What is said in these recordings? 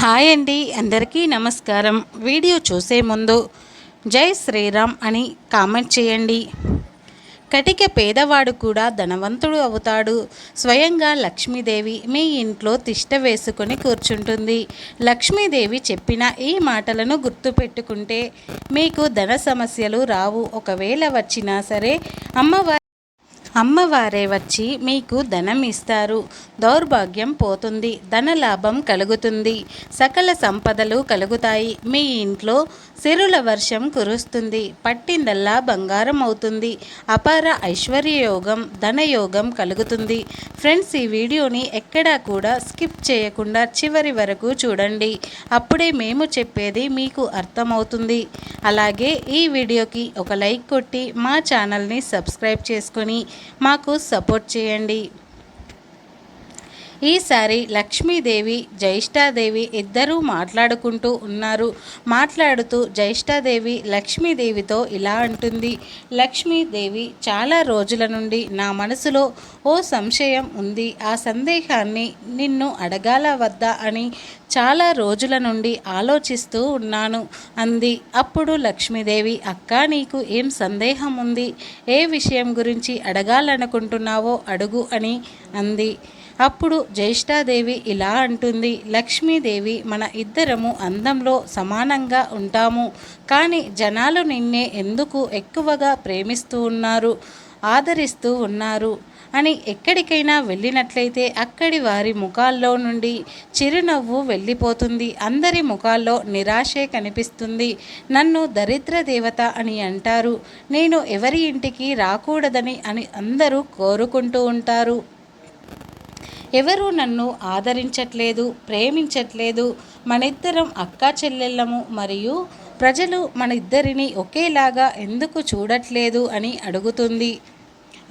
Hi అండి అందరికీ నమస్కారం. వీడియో చూసే ముందు జై శ్రీరామ్ అని కామెంట్ చేయండి. కటిక పేదవాడు కూడా ధనవంతుడు అవుతాడు. స్వయంగా లక్ష్మీదేవి మీ ఇంట్లో తిష్ట వేసుకొని కూర్చుంటుంది. లక్ష్మీదేవి చెప్పిన ఈ మాటలను గుర్తుపెట్టుకుంటే మీకు ధన సమస్యలు రావు. ఒకవేళ వచ్చినా సరే అమ్మవారి అమ్మవారే వచ్చి మీకు ధనం ఇస్తారు. దౌర్భాగ్యం పోతుంది ధన లాభం కలుగుతుంది. సకల సంపదలు కలుగుతాయి. మీ ఇంట్లో సిరుల వర్షం కురుస్తుంది పట్టిందల్లా బంగారం అవుతుంది అపార ఐశ్వర్యయోగం ధనయోగం కలుగుతుంది. ఫ్రెండ్స్ ఈ వీడియోని ఎక్కడా కూడా స్కిప్ చేయకుండా చివరి వరకు చూడండి. అప్పుడే మేము చెప్పేది మీకు అర్థమవుతుంది. అలాగే ఈ వీడియోకి ఒక లైక్ కొట్టి మా ఛానల్ని సబ్స్క్రైబ్ చేసుకొని మాకు సపోర్ట్ చేయండి. ఈసారి లక్ష్మీదేవి జ్యేష్ఠాదేవి ఇద్దరూ మాట్లాడుకుంటూ ఉన్నారు. మాట్లాడుతూ జ్యేష్ఠాదేవి లక్ష్మీదేవితో ఇలా అంటుంది లక్ష్మీదేవి చాలా రోజుల నుండి నా మనసులో ఓ సంశయం ఉంది. ఆ సందేహాన్ని నిన్ను అడగాల వద్దా అని చాలా రోజుల నుండి ఆలోచిస్తూ ఉన్నాను అంది. అప్పుడు లక్ష్మీదేవి అక్క నీకు ఏం సందేహం ఉంది? ఏ విషయం గురించి అడగాలనుకుంటున్నావో అడుగు అని అంది. అప్పుడు జ్యేష్ఠాదేవి ఇలా అంటుంది లక్ష్మీదేవి మన ఇద్దరము అందంలో సమానంగా ఉంటాము. కానీ జనాలు నిన్నే ఎందుకు ఎక్కువగా ప్రేమిస్తూ ఉన్నారు ఆదరిస్తూ ఉన్నారు? అని ఎక్కడికైనా వెళ్ళినట్లయితే అక్కడి వారి ముఖాల్లో నుండి చిరునవ్వు వెళ్ళిపోతుంది. అందరి ముఖాల్లో నిరాశే కనిపిస్తుంది. నన్ను దరిద్ర దేవత అని అంటారు. నేను ఎవరి ఇంటికి రాకూడదని అని అందరూ కోరుకుంటూ ఉంటారు. ఎవరూ నన్ను ఆదరించట్లేదు ప్రేమించట్లేదు. మనిద్దరం అక్కా చెల్లెళ్ళము మరియు ప్రజలు మన ఇద్దరిని ఒకేలాగా ఎందుకు చూడట్లేదు అని అడుగుతుంది.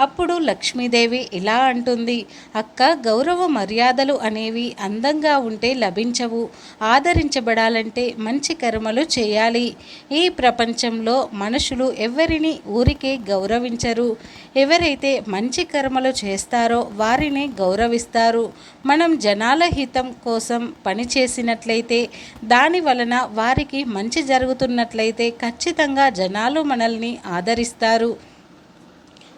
అప్పుడు లక్ష్మీదేవి ఇలా అంటుంది అక్క గౌరవ మర్యాదలు అనేవి అందంగా ఉంటే లభించవు. ఆదరించబడాలంటే మంచి కర్మలు చేయాలి. ఈ ప్రపంచంలో మనుషులు ఎవరిని ఊరికే గౌరవించరు. ఎవరైతే మంచి కర్మలు చేస్తారో వారిని గౌరవిస్తారు. మనం జనాల హితం కోసం పనిచేసినట్లయితే దాని వలన వారికి మంచి జరుగుతున్నట్లయితే ఖచ్చితంగా జనాలు మనల్ని ఆదరిస్తారు.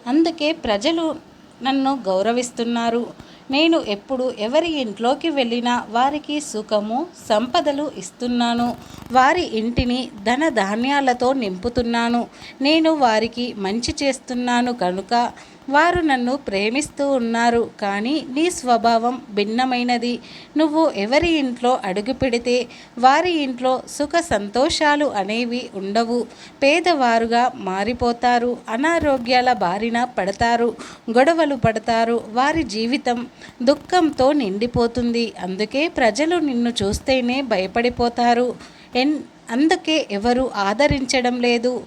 అందుకే ప్రజలు నన్ను గౌరవిస్తున్నారు. నేను ఎప్పుడు ఎవరి ఇంట్లోకి వెళ్ళినా వారికి సుఖము సంపదలు ఇస్తున్నాను. వారి ఇంటిని ధన ధాన్యాలతో నింపుతున్నాను. నేను వారికి మంచి చేస్తున్నాను కనుక వారు నన్ను ప్రేమిస్తూ ఉన్నారు కానీ నీ స్వభావం భిన్నమైనది. నువ్వు ఎవరి ఇంట్లో అడుగు పెడితే వారి ఇంట్లో సుఖ సంతోషాలు అనేవి ఉండవు. పేదవారుగా మారిపోతారు అనారోగ్యాల బారిన పడతారు గొడవలు పడతారు వారి జీవితం దుఃఖంతో నిండిపోతుంది. అందుకే ప్రజలు నిన్ను చూస్తేనే భయపడిపోతారు. ఎన్ అందుకే ఎవరు ఆదరించడం లేదు.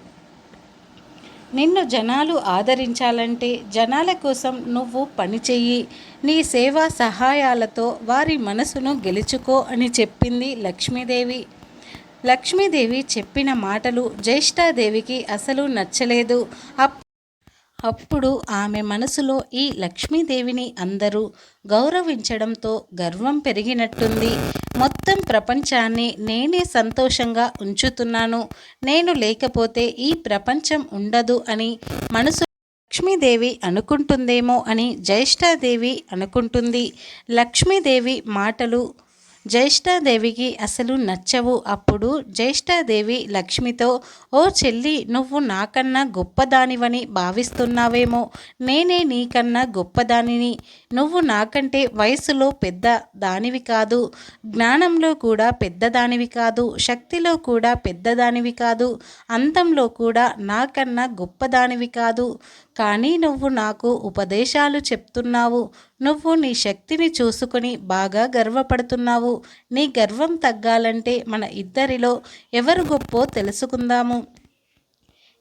నిన్ను జనాలు ఆదరించాలంటే జనాల కోసం నువ్వు పనిచేయి నీ సేవా సహాయాలతో వారి మనసును గెలుచుకో అని చెప్పింది లక్ష్మీదేవి. లక్ష్మీదేవి చెప్పిన మాటలు జ్యేష్ఠాదేవికి అసలు నచ్చలేదు. అప్ అప్పుడు ఆమె మనసులో ఈ లక్ష్మీదేవిని అందరూ గౌరవించడంతో గర్వం పెరిగినట్టుంది. మొత్తం ప్రపంచాన్ని నేనే సంతోషంగా ఉంచుతున్నాను. నేను లేకపోతే ఈ ప్రపంచం ఉండదు అని మనసు లక్ష్మీదేవి అనుకుంటుందేమో అని జ్యేష్ఠాదేవి అనుకుంటుంది. లక్ష్మీదేవి మాటలు జ్యేష్ఠాదేవికి అసలు నచ్చవు అప్పుడు జ్యేష్ఠాదేవి లక్ష్మితో ఓ చెల్లి నువ్వు నాకన్నా గొప్పదానివని భావిస్తున్నావేమో. నేనే నీకన్నా గొప్పదానిని. నువ్వు నాకంటే వయసులో పెద్ద దానివి కాదు. జ్ఞానంలో కూడా పెద్దదానివి కాదు. శక్తిలో కూడా పెద్దదానివి కాదు. అంతంలో కూడా నాకన్నా గొప్పదానివి కాదు. కానీ నువ్వు నాకు ఉపదేశాలు చెప్తున్నావు. నువ్వు నీ శక్తిని చూసుకొని బాగా గర్వపడుతున్నావు. నీ గర్వం తగ్గాలంటే మన ఇద్దరిలో ఎవరు గొప్పో తెలుసుకుందాము.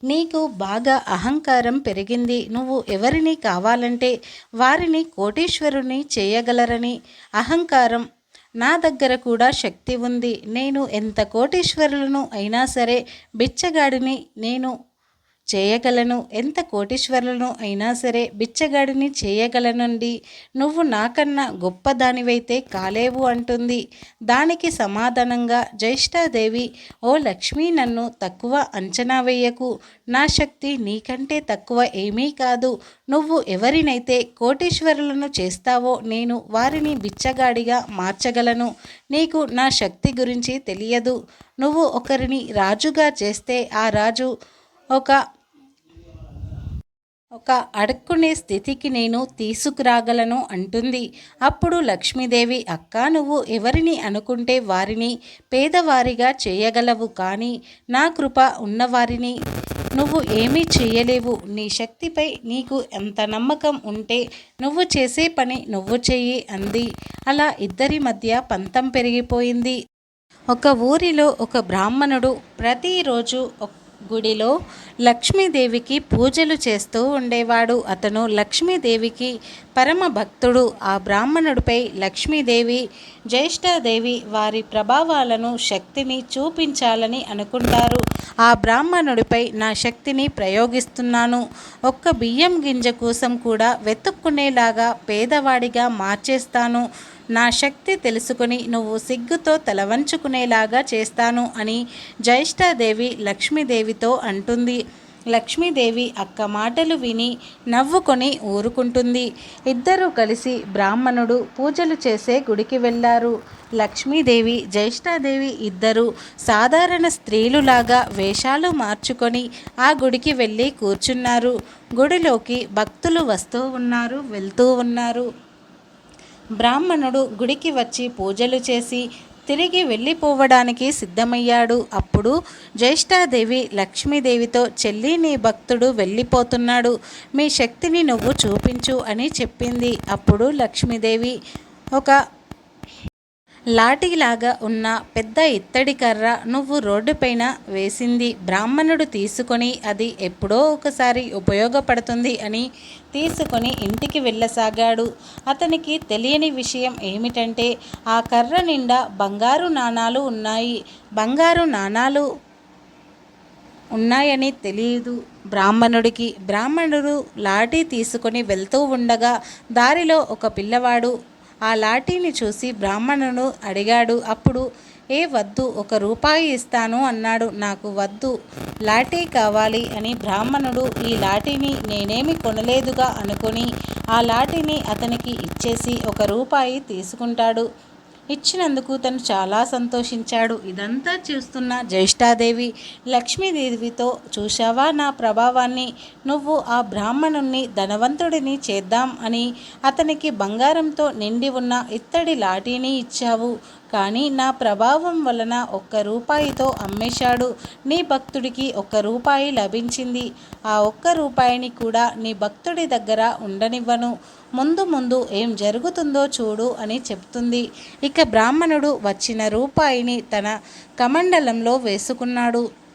నీకు బాగా అహంకారం పెరిగింది. నువ్వు ఎవరిని కావాలంటే వారిని కోటీశ్వరుని చేయగలరని అహంకారం నా దగ్గర కూడా శక్తి ఉంది. నేను ఎంత కోటీశ్వరులను అయినా సరే బిచ్చగాడిని నేను చేయగలను. ఎంత కోటీశ్వరులను అయినా సరే బిచ్చగాడిని చేయగలనండి. నువ్వు నాకన్నా గొప్పదానివైతే కాలేవు అంటుంది. దానికి సమాధానంగా జ్యేష్ఠాదేవి ఓ లక్ష్మి నన్ను తక్కువ అంచనా వేయకు. నా శక్తి నీకంటే తక్కువ ఏమీ కాదు. నువ్వు ఎవరినైతే కోటీశ్వరులను చేస్తావో నేను వారిని బిచ్చగాడిగా మార్చగలను. నీకు నా శక్తి గురించి తెలియదు. నువ్వు ఒకరిని రాజుగా చేస్తే ఆ రాజు ఒక ఒక అడుక్కునే స్థితికి నేను తీసుకురాగలను అంటుంది. అప్పుడు లక్ష్మీదేవి అక్క నువ్వు ఎవరిని అనుకుంటే వారిని పేదవారిగా చేయగలవు కానీ నా కృప ఉన్నవారిని నువ్వు ఏమీ చేయలేవు. నీ శక్తిపై నీకు ఎంత నమ్మకం ఉంటే నువ్వు చేసే పని నువ్వు చెయ్యి అంది. అలా ఇద్దరి మధ్య పంతం పెరిగిపోయింది. ఒక ఊరిలో ఒక బ్రాహ్మణుడు ప్రతిరోజు గుడిలో లక్ష్మీదేవికి పూజలు చేస్తూ ఉండేవాడు. అతను లక్ష్మీదేవికి పరమ భక్తుడు. ఆ బ్రాహ్మణుడిపై లక్ష్మీదేవి జ్యేష్ఠాదేవి వారి ప్రభావాలను శక్తిని చూపించాలని అనుకుంటారు. ఆ బ్రాహ్మణుడిపై నా శక్తిని ప్రయోగిస్తున్నాను. ఒక్క బియ్యం గింజ కోసం కూడా వెతుక్కునేలాగా పేదవాడిగా మార్చేస్తాను. నా శక్తి తెలుసుకుని నువ్వు సిగ్గుతో తలవంచుకునేలాగా చేస్తాను అని జ్యేష్ఠాదేవి లక్ష్మీదేవితో అంటుంది. లక్ష్మీదేవి అక్క మాటలు విని నవ్వుకొని ఊరుకుంటుంది. ఇద్దరూ కలిసి బ్రాహ్మణుడు పూజలు చేసే గుడికి వెళ్ళారు లక్ష్మీదేవి జ్యేష్ఠాదేవి ఇద్దరు సాధారణ స్త్రీలులాగా వేషాలు మార్చుకొని ఆ గుడికి వెళ్ళి కూర్చున్నారు. గుడిలోకి భక్తులు వస్తూ ఉన్నారు వెళ్తూ ఉన్నారు. బ్రాహ్మణుడు గుడికి వచ్చి పూజలు చేసి తిరిగి వెళ్ళిపోవడానికి సిద్ధమయ్యాడు. అప్పుడు జ్యేష్ఠాదేవి లక్ష్మీదేవితో చెల్లి నీ భక్తుడు వెళ్ళిపోతున్నాడు. మీ శక్తిని నువ్వు చూపించు అని చెప్పింది. అప్పుడు లక్ష్మీదేవి ఒక లాఠీలాగా ఉన్న పెద్ద ఇత్తడి కర్ర నువ్వు రోడ్డుపైన వేసింది. బ్రాహ్మణుడు తీసుకొని అది ఎప్పుడో ఒకసారి ఉపయోగపడుతుంది అని తీసుకొని ఇంటికి వెళ్ళసాగాడు. అతనికి తెలియని విషయం ఏమిటంటే ఆ కర్ర నిండా బంగారు నాణాలు ఉన్నాయి. బంగారు నాణాలు ఉన్నాయని తెలియదు బ్రాహ్మణుడికి బ్రాహ్మణుడు లాఠీ తీసుకొని వెళ్తూ ఉండగా దారిలో ఒక పిల్లవాడు ఆ లాఠీని చూసి బ్రాహ్మణుడు అడిగాడు అప్పుడు ఏ వద్దు? ఒక రూపాయి ఇస్తాను అన్నాడు. నాకు వద్దు. లాఠీ కావాలి అని బ్రాహ్మణుడు ఈ లాఠీని నేనేమి కొనలేదుగా అనుకొని ఆ లాఠీని అతనికి ఇచ్చేసి ఒక రూపాయి తీసుకుంటాడు. ఇచ్చినందుకు తను చాలా సంతోషించాడు. ఇదంతా చూస్తున్న జ్యేష్ఠాదేవి లక్ష్మీదేవితో చూశావా నా ప్రభావాన్ని? నువ్వు ఆ బ్రాహ్మణుణ్ణి ధనవంతుడిని చేద్దాం అని అతనికి బంగారంతో నిండి ఉన్న ఇత్తడి లాఠీని ఇచ్చావు. కానీ నా ప్రభావం వలన ఒక్క రూపాయితో అమ్మేశాడు. నీ భక్తుడికి ఒక్క రూపాయి లభించింది. ఆ ఒక్క రూపాయిని కూడా నీ భక్తుడి దగ్గర ఉండనివ్వను. ముందు ముందు ఏం జరుగుతుందో చూడు అని చెప్తుంది. ఇక బ్రాహ్మణుడు వచ్చిన రూపాయిని తన కమండలంలో వేసుకున్నాడు.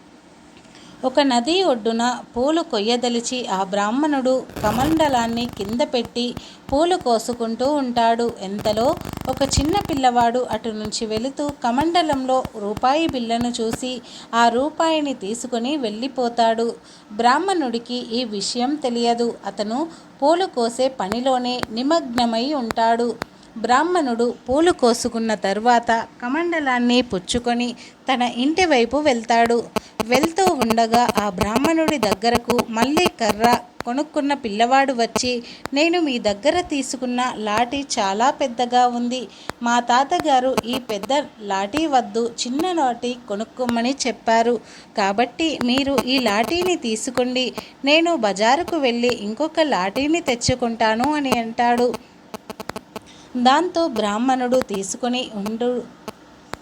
ఒక నది ఒడ్డున పూలు కొయ్యదలిచి ఆ బ్రాహ్మణుడు కమండలాన్ని కింద పెట్టి పూలు కోసుకుంటూ ఉంటాడు. ఎంతలో ఒక చిన్న పిల్లవాడు అటు నుంచి వెళుతూ కమండలంలో రూపాయి బిల్లను చూసి ఆ రూపాయిని తీసుకుని వెళ్ళిపోతాడు. బ్రాహ్మణుడికి ఈ విషయం తెలియదు. అతను పూలు కోసే పనిలోనే నిమగ్నమై ఉంటాడు. బ్రాహ్మణుడు పూలు కోసుకున్న తరువాత కమండలాన్ని పుచ్చుకొని తన ఇంటి వైపు వెళ్తాడు. వెళ్తూ ఉండగా ఆ బ్రాహ్మణుడి దగ్గరకు మళ్ళీ కర్ర కొనుక్కున్న పిల్లవాడు వచ్చి నేను మీ దగ్గర తీసుకున్న లాఠీ చాలా పెద్దగా ఉంది. మా తాతగారు ఈ పెద్ద లాఠీ వద్దు చిన్న లాఠీ కొనుక్కోమని చెప్పారు. కాబట్టి మీరు ఈ లాఠీని తీసుకోండి. నేను బజారుకు వెళ్ళి ఇంకొక లాఠీని తెచ్చుకుంటాను అని అంటాడు. దాంతో బ్రాహ్మణుడు తీసుకొని ఉండు.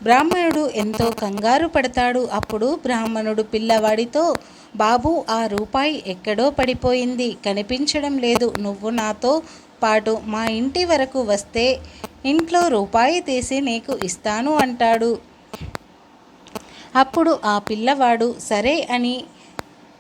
బ్రాహ్మణుడు ఎంతో కంగారు పడతాడు. అప్పుడు బ్రాహ్మణుడు పిల్లవాడితో బాబు ఆ రూపాయి ఎక్కడో పడిపోయింది. కనిపించడం లేదు. నువ్వు నాతో పాటు మా ఇంటి వరకు వస్తే ఇంట్లో రూపాయి తీసి నీకు ఇస్తాను అంటాడు. అప్పుడు ఆ పిల్లవాడు సరే అని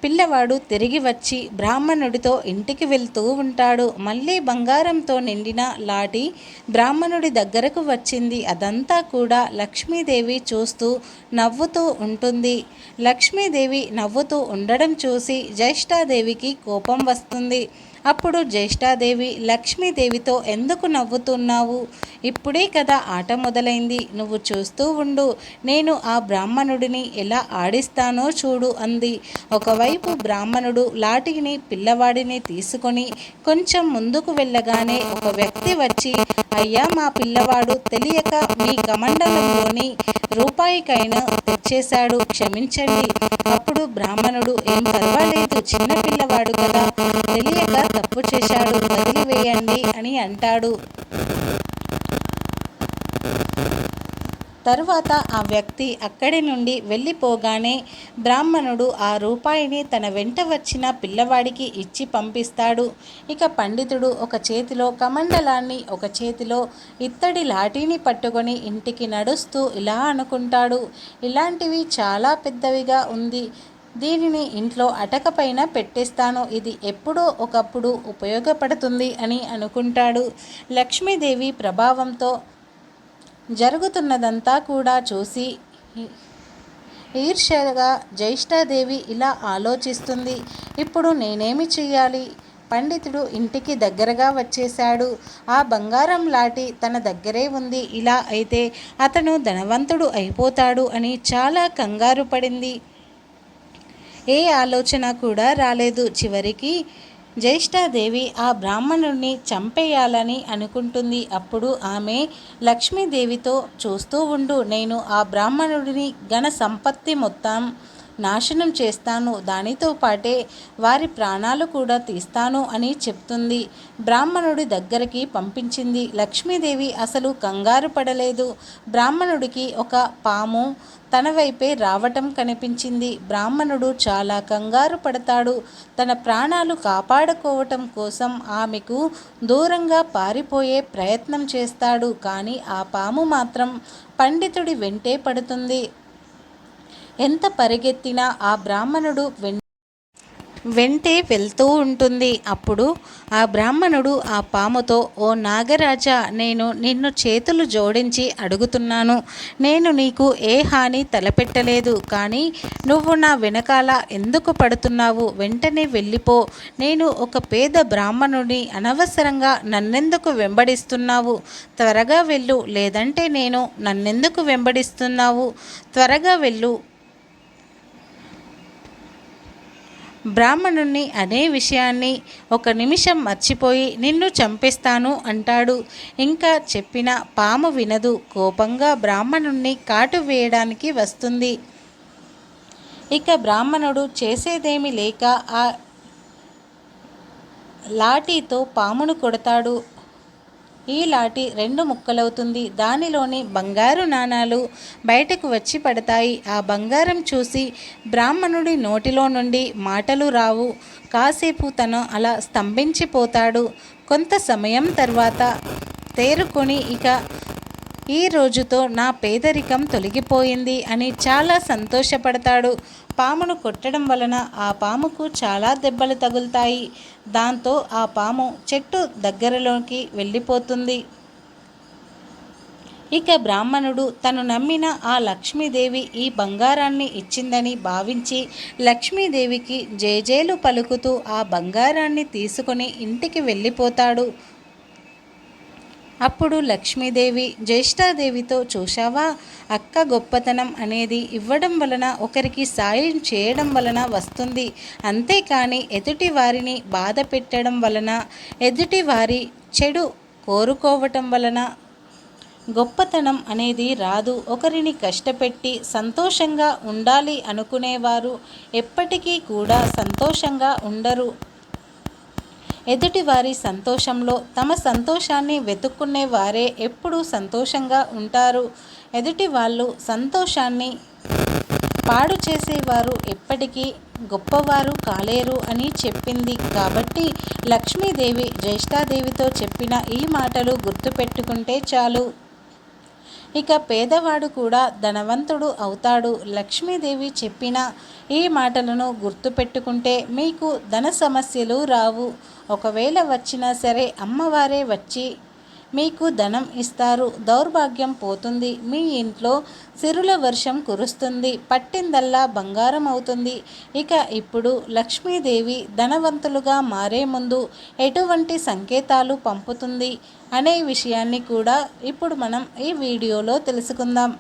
పిల్లవాడు తిరిగి వచ్చి బ్రాహ్మణుడితో ఇంటికి వెళ్తూ ఉంటాడు. మళ్ళీ బంగారంతో నిండిన లాటి బ్రాహ్మణుడి దగ్గరకు వచ్చింది. అదంతా కూడా లక్ష్మీదేవి చూస్తూ నవ్వుతూ ఉంటుంది. లక్ష్మీదేవి నవ్వుతూ ఉండడం చూసి జ్యేష్ఠాదేవికి కోపం వస్తుంది. అప్పుడు జ్యేష్ఠాదేవి లక్ష్మీదేవితో ఎందుకు నవ్వుతున్నావు? ఇప్పుడే కదా ఆట మొదలైంది. నువ్వు చూస్తూ ఉండు. నేను ఆ బ్రాహ్మణుడిని ఎలా ఆడిస్తానో చూడు అంది. ఒకవైపు బ్రాహ్మణుడు లాటిని పిల్లవాడిని తీసుకొని కొంచెం ముందుకు వెళ్ళగానే ఒక వ్యక్తి వచ్చి అయ్యా మా పిల్లవాడు తెలియక మీ కమండలంలోని రూపాయికైనా తెచ్చేశాడు. క్షమించండి అప్పుడు బ్రాహ్మణుడు ఏం పర్వాలేదు. చిన్న పిల్లవాడు కదా. తెలియక తప్పు చేశాడు వదిలివేయండి అని అంటాడు. తరువాత ఆ వ్యక్తి అక్కడి నుండి వెళ్ళిపోగానే బ్రాహ్మణుడు ఆ రూపాయిని తన వెంట వచ్చిన పిల్లవాడికి ఇచ్చి పంపిస్తాడు. ఇక పండితుడు ఒక చేతిలో కమండలాన్ని ఒక చేతిలో ఇత్తడి లాఠీని పట్టుకొని ఇంటికి నడుస్తూ ఇలా అనుకుంటాడు ఇలాంటివి చాలా పెద్దవిగా ఉంది. దీనిని ఇంట్లో అటకపైన పెట్టేస్తాను. ఇది ఎప్పుడో ఒకప్పుడు ఉపయోగపడుతుంది అని అనుకుంటాడు. లక్ష్మీదేవి ప్రభావంతో జరుగుతున్నదంతా కూడా చూసి ఈర్ష్యగా జ్యేష్ఠాదేవి ఇలా ఆలోచిస్తుంది. ఇప్పుడు నేనేమి చేయాలి పండితుడు ఇంటికి దగ్గరగా వచ్చేశాడు. ఆ బంగారం లాటి తన దగ్గరే ఉంది. ఇలా అయితే అతను ధనవంతుడు అయిపోతాడు అని చాలా కంగారు పడింది. ఏ ఆలోచన కూడా రాలేదు. చివరికి జ్యేష్ఠాదేవి ఆ బ్రాహ్మణుడిని చంపేయాలని అనుకుంటుంది. అప్పుడు ఆమె లక్ష్మీదేవితో చూస్తూ ఉండు నేను ఆ బ్రాహ్మణుడిని ఘన సంపత్తి మొత్తం నాశనం చేస్తాను. దానితో పాటే వారి ప్రాణాలు కూడా తీస్తాను అని చెప్తుంది. బ్రాహ్మణుడి దగ్గరికి పంపించింది. లక్ష్మీదేవి అసలు కంగారు పడలేదు. బ్రాహ్మణుడికి ఒక పాము తన వైపే రావటం కనిపించింది. బ్రాహ్మణుడు చాలా కంగారు పడతాడు. తన ప్రాణాలు కాపాడుకోవటం కోసం ఆమెకు దూరంగా పారిపోయే ప్రయత్నం చేస్తాడు. కానీ ఆ పాము మాత్రం పండితుడి వెంటే పడుతుంది. ఎంత పరిగెత్తినా ఆ బ్రాహ్మణుడు వెం వెంటే వెళ్తూ ఉంటుంది. అప్పుడు ఆ బ్రాహ్మణుడు ఆ పాముతో ఓ నాగరాజా నేను నిన్ను చేతులు జోడించి అడుగుతున్నాను. నేను నీకు ఏ హాని తలపెట్టలేదు. కానీ నువ్వు నా వెనకాల ఎందుకు పడుతున్నావు? వెంటనే వెళ్ళిపో. నేను ఒక పేద బ్రాహ్మణుని అనవసరంగా నన్నెందుకు వెంబడిస్తున్నావు? త్వరగా వెళ్ళు. లేదంటే నేను నన్నెందుకు వెంబడిస్తున్నావు? త్వరగా వెళ్ళు. బ్రాహ్మణుణ్ణి అనే విషయాన్ని ఒక నిమిషం మర్చిపోయి నిన్ను చంపేస్తాను అంటాడు. ఇంకా చెప్పిన పాము వినదు. కోపంగా బ్రాహ్మణుణ్ణి కాటు వేయడానికి వస్తుంది. ఇక బ్రాహ్మణుడు చేసేదేమి లేక ఆ లాఠీతో పామును కొడతాడు. ఈ లాఠీ రెండు ముక్కలవుతుంది. దానిలోని బంగారు నాణాలు బయటకు వచ్చి పడతాయి. ఆ బంగారం చూసి బ్రాహ్మణుడి నోటిలో నుండి మాటలు రావు. కాసేపు తను అలా స్తంభించిపోతాడు. కొంత సమయం తర్వాత తేరుకొని ఇక ఈ రోజుతో నా పేదరికం తొలగిపోయింది అని చాలా సంతోషపడతాడు. పామును కొట్టడం వలన ఆ పాముకు చాలా దెబ్బలు తగులుతాయి. దాంతో ఆ పాము చెట్టు దగ్గరలోకి వెళ్ళిపోతుంది. ఇక బ్రాహ్మణుడు తను నమ్మిన ఆ లక్ష్మీదేవి ఈ బంగారాన్ని ఇచ్చిందని భావించి లక్ష్మీదేవికి జేజేలు పలుకుతూ ఆ బంగారాన్ని తీసుకుని ఇంటికి వెళ్ళిపోతాడు. అప్పుడు లక్ష్మీదేవి జ్యేష్ఠాదేవితో చూశావా? అక్క గొప్పతనం అనేది ఇవ్వడం వలన ఒకరికి సాయం చేయడం వలన వస్తుంది. అంతేకాని ఎదుటి వారిని బాధ పెట్టడం వలన ఎదుటి వారి చెడు కోరుకోవటం వలన గొప్పతనం అనేది రాదు. ఒకరిని కష్టపెట్టి సంతోషంగా ఉండాలి అనుకునేవారు ఎప్పటికీ కూడా సంతోషంగా ఉండరు. ఎదుటివారి సంతోషంలో తమ సంతోషాన్ని వెతుక్కునే వారే ఎప్పుడూ సంతోషంగా ఉంటారు. ఎదుటి వాళ్ళు సంతోషాన్ని పాడు చేసేవారు ఎప్పటికీ గొప్పవారు కాలేరు అని చెప్పింది. కాబట్టి లక్ష్మీదేవి జ్యేష్ఠాదేవితో చెప్పిన ఈ మాటలు గుర్తుపెట్టుకుంటే చాలు. ఇక పేదవాడు కూడా ధనవంతుడు అవుతాడు. లక్ష్మీదేవి చెప్పిన ఈ మాటలను గుర్తుపెట్టుకుంటే మీకు ధన సమస్యలు రావు. ఒకవేళ వచ్చినా సరే అమ్మవారే వచ్చి మీకు ధనం ఇస్తారు. దౌర్భాగ్యం పోతుంది. మీ ఇంట్లో సిరుల వర్షం కురుస్తుంది. పట్టిందల్లా బంగారం అవుతుంది. ఇక ఇప్పుడు లక్ష్మీదేవి ధనవంతులుగా మారే ముందు ఎటువంటి సంకేతాలు పంపుతుంది అనే విషయాన్ని కూడా ఇప్పుడు మనం ఈ వీడియోలో తెలుసుకుందాం.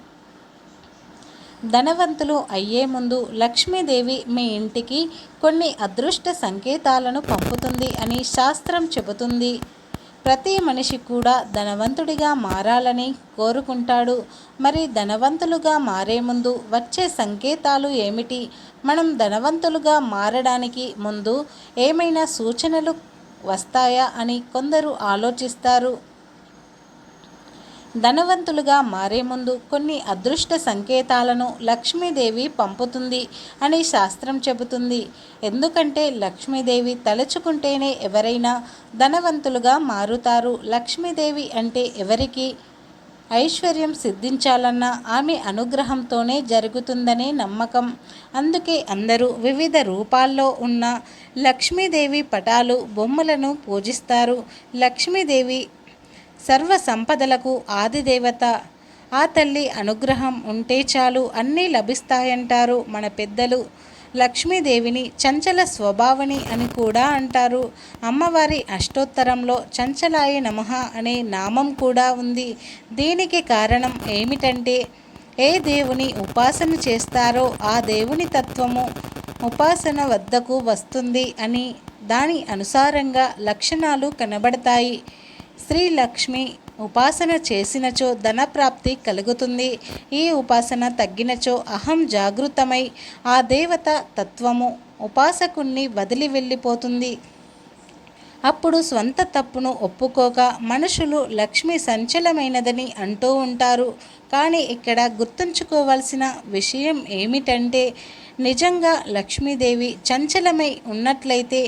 ధనవంతులు అయ్యే ముందు లక్ష్మీదేవి మీ ఇంటికి కొన్ని అదృష్ట సంకేతాలను పంపుతుంది అని శాస్త్రం చెబుతుంది. ప్రతి మనిషి కూడా ధనవంతుడిగా మారాలని కోరుకుంటాడు. మరి ధనవంతులుగా మారే ముందు వచ్చే సంకేతాలు ఏమిటి? మనం ధనవంతులుగా మారడానికి ముందు ఏమైనా సూచనలు వస్తాయా అని కొందరు ఆలోచిస్తారు. ధనవంతులుగా మారే ముందు కొన్ని అదృష్ట సంకేతాలను లక్ష్మీదేవి పంపుతుంది అని శాస్త్రం చెబుతుంది. ఎందుకంటే లక్ష్మీదేవి తలుచుకుంటేనే ఎవరైనా ధనవంతులుగా మారుతారు. లక్ష్మీదేవి అంటే ఎవరికి? ఐశ్వర్యం సిద్ధించాలన్న ఆమె అనుగ్రహంతోనే జరుగుతుందనే నమ్మకం. అందుకే అందరూ వివిధ రూపాల్లో ఉన్న లక్ష్మీదేవి పటాలు బొమ్మలను పూజిస్తారు. లక్ష్మీదేవి సర్వ సంపదలకు ఆదిదేవత. ఆ తల్లి అనుగ్రహం ఉంటే చాలు అన్నీ లభిస్తాయంటారు మన పెద్దలు. లక్ష్మీదేవిని చంచల స్వభావని అని కూడా అంటారు. అమ్మవారి అష్టోత్తరంలో చంచలాయ నమః అనే నామం కూడా ఉంది. దీనికి కారణం ఏమిటంటే ఏ దేవుని ఉపాసన చేస్తారో ఆ దేవుని తత్వము ఉపాసన వద్దకు వస్తుంది అని దాని అనుసారంగా లక్షణాలు కనబడతాయి. శ్రీ లక్ష్మి ఉపాసన చేసినచో ధనప్రాప్తి కలుగుతుంది. ఈ ఉపాసన తగ్గినచో అహం జాగృతమై ఆ దేవత తత్వము ఉపాసకుణ్ణి వదిలి వెళ్ళిపోతుంది. అప్పుడు స్వంత తప్పును ఒప్పుకోక మనుషులు లక్ష్మి సంచలమైనదని అంటూ ఉంటారు. కానీ ఇక్కడ గుర్తుంచుకోవాల్సిన విషయం ఏమిటంటే నిజంగా లక్ష్మీదేవి చంచలమై ఉన్నట్లయితే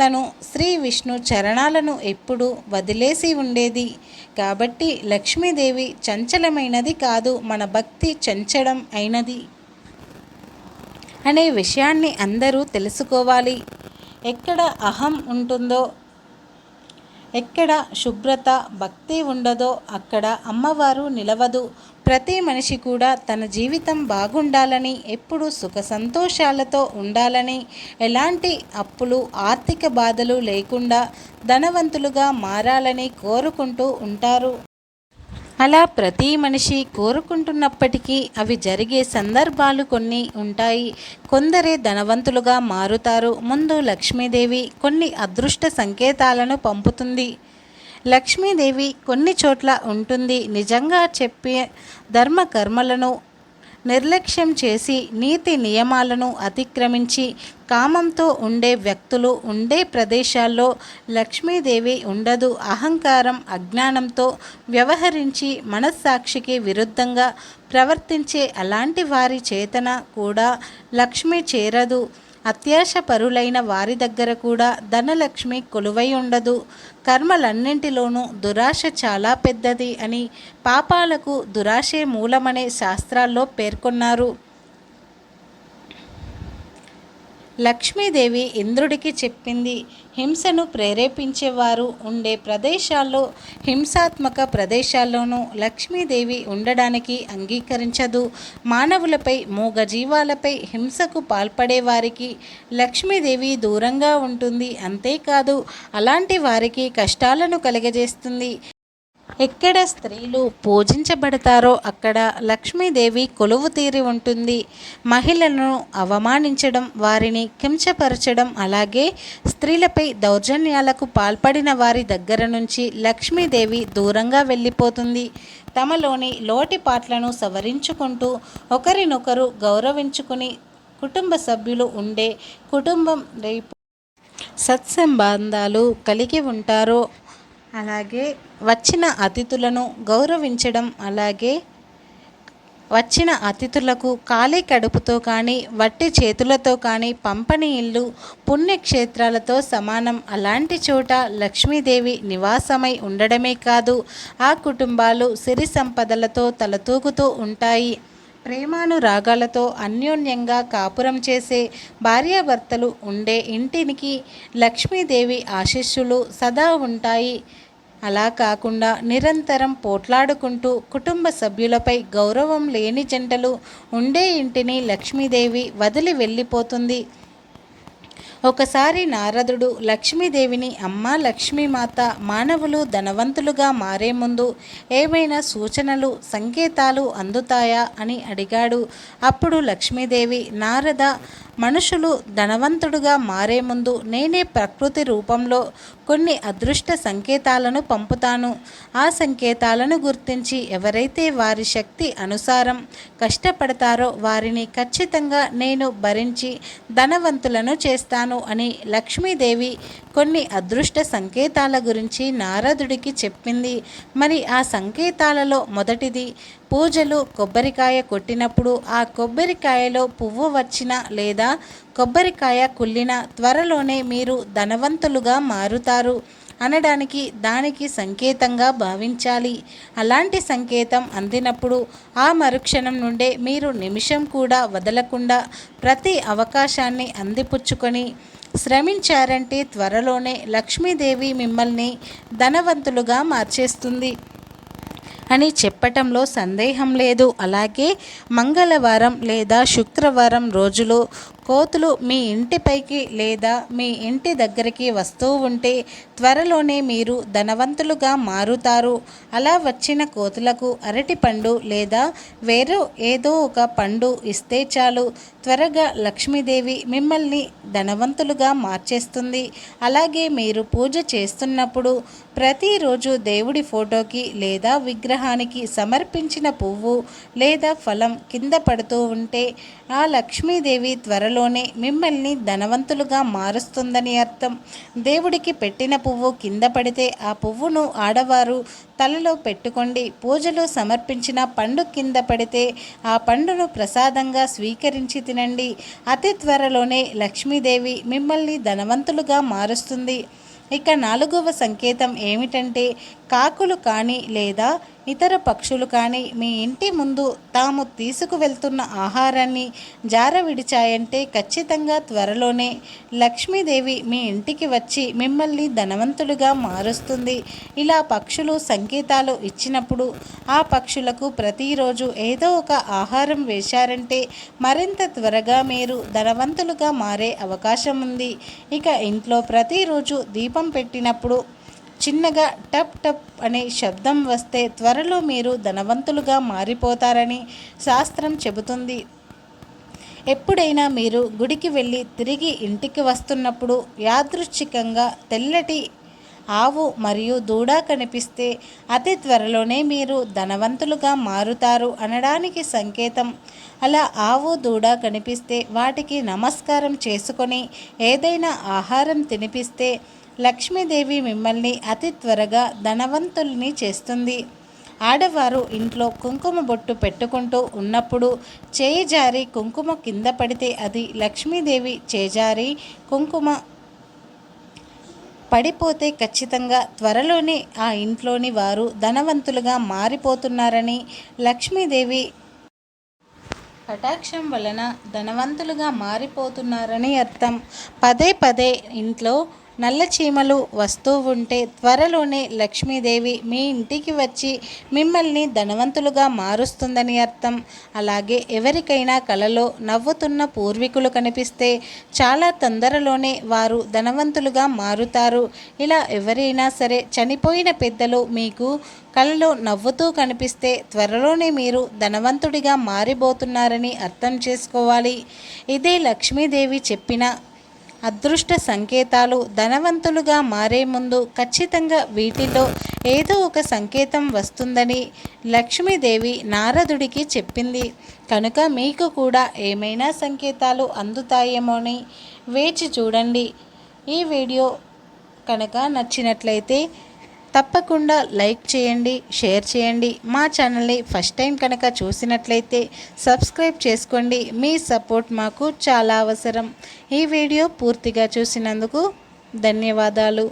తను శ్రీ విష్ణు చరణాలను ఎప్పుడూ వదిలేసి ఉండేది. కాబట్టి లక్ష్మీదేవి చంచలమైనది కాదు మన భక్తి చంచడం అయినది. అనే విషయాన్ని అందరూ తెలుసుకోవాలి. ఎక్కడ అహం ఉంటుందో ఎక్కడ శుభ్రత భక్తి ఉండదో అక్కడ అమ్మవారు నిలవదు. ప్రతి మనిషి కూడా తన జీవితం బాగుండాలని ఎప్పుడు సుఖ సంతోషాలతో ఉండాలని ఎలాంటి అప్పులు ఆర్థిక బాధలు లేకుండా ధనవంతులుగా మారాలని కోరుకుంటూ ఉంటారు. అలా ప్రతి మనిషి కోరుకుంటున్నప్పటికీ అవి జరిగే సందర్భాలు కొన్ని ఉంటాయి. కొందరే ధనవంతులుగా మారుతారు. ముందు లక్ష్మీదేవి కొన్ని అదృష్ట సంకేతాలను పంపుతుంది. లక్ష్మీదేవి కొన్ని చోట్ల ఉంటుంది. నిజంగా చెప్పే ధర్మ కర్మలను నిర్లక్ష్యం చేసి నీతి నియమాలను అతిక్రమించి కామంతో ఉండే వ్యక్తులు ఉండే ప్రదేశాల్లో లక్ష్మీదేవి ఉండదు. అహంకారం అజ్ఞానంతో వ్యవహరించి మనస్సాక్షికి విరుద్ధంగా ప్రవర్తించే అలాంటి వారి చేతన కూడా లక్ష్మి చేరదు. అత్యాశ పరులైన వారి దగ్గర కూడా ధనలక్ష్మి కొలువై ఉండదు. కర్మలన్నింటిలోనూ దురాశ చాలా పెద్దది అని పాపాలకు దురాశే మూలమనే శాస్త్రాల్లో పేర్కొన్నారు. లక్ష్మీదేవి ఇంద్రుడికి చెప్పింది హింసను ప్రేరేపించేవారు ఉండే ప్రదేశాల్లో హింసాత్మక ప్రదేశాల్లోనూ లక్ష్మీదేవి ఉండడానికి అంగీకరించదు. మానవులపై మూగజీవాలపై హింసకు పాల్పడే వారికి లక్ష్మీదేవి దూరంగా ఉంటుంది. అంతేకాదు అలాంటి వారికి కష్టాలను కలిగజేస్తుంది. ఎక్కడ స్త్రీలు పూజించబడతారో అక్కడ లక్ష్మీదేవి కొలువు తీరి ఉంటుంది. మహిళలను అవమానించడం వారిని కించపరచడం అలాగే స్త్రీలపై దౌర్జన్యాలకు పాల్పడిన వారి దగ్గర నుంచి లక్ష్మీదేవి దూరంగా వెళ్ళిపోతుంది. తమలోని లోటిపాట్లను సవరించుకుంటూ ఒకరినొకరు గౌరవించుకుని కుటుంబ సభ్యులు ఉండే కుటుంబం రేపు సత్సంబంధాలు కలిగి ఉంటారో. అలాగే వచ్చిన అతిథులను గౌరవించడం అలాగే వచ్చిన అతిథులకు ఖాళీ కడుపుతో కానీ వట్టి చేతులతో కానీ పంపని ఇల్లు పుణ్యక్షేత్రాలతో సమానం. అలాంటి చోట లక్ష్మీదేవి నివాసమై ఉండడమే కాదు ఆ కుటుంబాలు సిరి సంపదలతో తలతూగుతూ ఉంటాయి. ప్రేమానురాగాలతో అన్యోన్యంగా కాపురం చేసే భార్యాభర్తలు ఉండే ఇంటికి లక్ష్మీదేవి ఆశీస్సులు సదా ఉంటాయి. అలా కాకుండా నిరంతరం పోట్లాడుకుంటూ కుటుంబ సభ్యులపై గౌరవం లేని జంటలు ఉండే ఇంటిని లక్ష్మీదేవి వదిలి వెళ్ళిపోతుంది. ఒకసారి నారదుడు లక్ష్మీదేవిని అమ్మ లక్ష్మీమాత మానవులు ధనవంతులుగా మారే ముందు ఏమైనా సూచనలు సంకేతాలు అందుతాయా అని అడిగాడు. అప్పుడు లక్ష్మీదేవి నారద మనుషులు ధనవంతుడుగా మారే ముందు నేనే ప్రకృతి రూపంలో కొన్ని అదృష్ట సంకేతాలను పంపుతాను. ఆ సంకేతాలను గుర్తించి ఎవరైతే వారి శక్తి అనుసారం కష్టపడతారో వారిని ఖచ్చితంగా నేను భరించి ధనవంతులను చేస్తాను అని లక్ష్మీదేవి కొన్ని అదృష్ట సంకేతాల గురించి నారదుడికి చెప్పింది. మరి ఆ సంకేతాలలో మొదటిది పూజలు కొబ్బరికాయ కొట్టినప్పుడు ఆ కొబ్బరికాయలో పువ్వు వచ్చిన లేదా కొబ్బరికాయ కుళ్ళిన త్వరలోనే మీరు ధనవంతులుగా మారుతారు అనడానికి దానికి సంకేతంగా భావించాలి. అలాంటి సంకేతం అందినప్పుడు ఆ మరుక్షణం నుండే మీరు నిమిషం కూడా వదలకుండా ప్రతి అవకాశాన్ని అందిపుచ్చుకొని శ్రమించారంటే త్వరలోనే లక్ష్మీదేవి మిమ్మల్ని ధనవంతులుగా మార్చేస్తుంది. అని చెప్పటంలో సందేహం లేదు. అలాగే మంగళవారం లేదా శుక్రవారం రోజులో కోతులు మీ ఇంటిపైకి లేదా మీ ఇంటి దగ్గరికి వస్తూ ఉంటే త్వరలోనే మీరు ధనవంతులుగా మారుతారు. అలా వచ్చిన కోతులకు అరటి పండు లేదా వేరే ఏదో ఒక పండు ఇస్తే చాలు. త్వరగా లక్ష్మీదేవి మిమ్మల్ని ధనవంతులుగా మార్చేస్తుంది. అలాగే మీరు పూజ చేస్తున్నప్పుడు ప్రతిరోజు దేవుడి ఫోటోకి లేదా విగ్రహానికి సమర్పించిన పువ్వు లేదా ఫలం కింద పడుతూ ఉంటే ఆ లక్ష్మీదేవి త్వరలో త్వరలోనే మిమ్మల్ని ధనవంతులుగా మారుస్తుందని అర్థం. దేవుడికి పెట్టిన పువ్వు కింద పడితే ఆ పువ్వును ఆడవారు తలలో పెట్టుకోండి. పూజలో సమర్పించిన పండు కింద పడితే ఆ పండును ప్రసాదంగా స్వీకరించి తినండి. అతి త్వరలోనే లక్ష్మీదేవి మిమ్మల్ని ధనవంతులుగా మారుస్తుంది. ఇక నాలుగవ సంకేతం ఏమిటంటే కాకులు కానీ లేదా ఇతర పక్షులు కానీ మీ ఇంటి ముందు తాము తీసుకువెళ్తున్న ఆహారాన్ని జార విడిచాయంటే ఖచ్చితంగా త్వరలోనే లక్ష్మీదేవి మీ ఇంటికి వచ్చి మిమ్మల్ని ధనవంతులుగా మారుస్తుంది. ఇలా పక్షులు సంకేతాలు ఇచ్చినప్పుడు ఆ పక్షులకు ప్రతిరోజు ఏదో ఒక ఆహారం వేశారంటే మరింత త్వరగా మీరు ధనవంతులుగా మారే అవకాశం ఉంది ఇక ఇంట్లో ప్రతిరోజు దీపం పెట్టినప్పుడు చిన్నగా టప్ టప్ అనే శబ్దం వస్తే త్వరలో మీరు ధనవంతులుగా మారిపోతారని శాస్త్రం చెబుతుంది. ఎప్పుడైనా మీరు గుడికి వెళ్ళి తిరిగి ఇంటికి వస్తున్నప్పుడు యాదృచ్ఛికంగా తెల్లటి ఆవు మరియు దూడ కనిపిస్తే అతి త్వరలోనే మీరు ధనవంతులుగా మారుతారు అనడానికి సంకేతం. అలా ఆవు దూడ కనిపిస్తే వాటికి నమస్కారం చేసుకొని ఏదైనా ఆహారం తినిపిస్తే లక్ష్మీదేవి మిమ్మల్ని అతి త్వరగా ధనవంతుల్ని చేస్తుంది. ఆడవారు ఇంట్లో కుంకుమ బొట్టు పెట్టుకుంటూ ఉన్నప్పుడు చేజారి కుంకుమ కింద పడితే అది లక్ష్మీదేవి చేజారి కుంకుమ పడిపోతే ఖచ్చితంగా త్వరలోనే ఆ ఇంట్లోని వారు ధనవంతులుగా మారిపోతున్నారని లక్ష్మీదేవి కటాక్షం వలన ధనవంతులుగా మారిపోతున్నారని అర్థం. పదే పదే ఇంట్లో నల్ల చీమలు వస్తూ ఉంటే త్వరలోనే లక్ష్మీదేవి మీ ఇంటికి వచ్చి మిమ్మల్ని ధనవంతులుగా మారుస్తుందని అర్థం. అలాగే ఎవరికైనా కలలో నవ్వుతున్న పూర్వీకులు కనిపిస్తే చాలా తొందరలోనే వారు ధనవంతులుగా మారుతారు. ఇలా ఎవరైనా సరే చనిపోయిన పెద్దలు మీకు కలలో నవ్వుతూ కనిపిస్తే త్వరలోనే మీరు ధనవంతుడిగా మారిపోతున్నారని అర్థం చేసుకోవాలి. ఇదే లక్ష్మీదేవి చెప్పిన అదృష్ట సంకేతాలు ధనవంతులుగా మారే ముందు ఖచ్చితంగా వీటిలో ఏదో ఒక సంకేతం వస్తుందని లక్ష్మీదేవి నారదుడికి చెప్పింది. కనుక మీకు కూడా ఏమైనా సంకేతాలు అందుతాయేమోని వేచి చూడండి. ఈ వీడియో కనుక నచ్చినట్లయితే తప్పకుండా లైక్ చేయండి షేర్ చేయండి. మా ఛానల్ని ఫస్ట్ టైం కనుక చూసినట్లయితే సబ్స్క్రైబ్ చేసుకోండి. మీ సపోర్ట్ మాకు చాలా అవసరం. ఈ వీడియో పూర్తిగా చూసినందుకు ధన్యవాదాలు.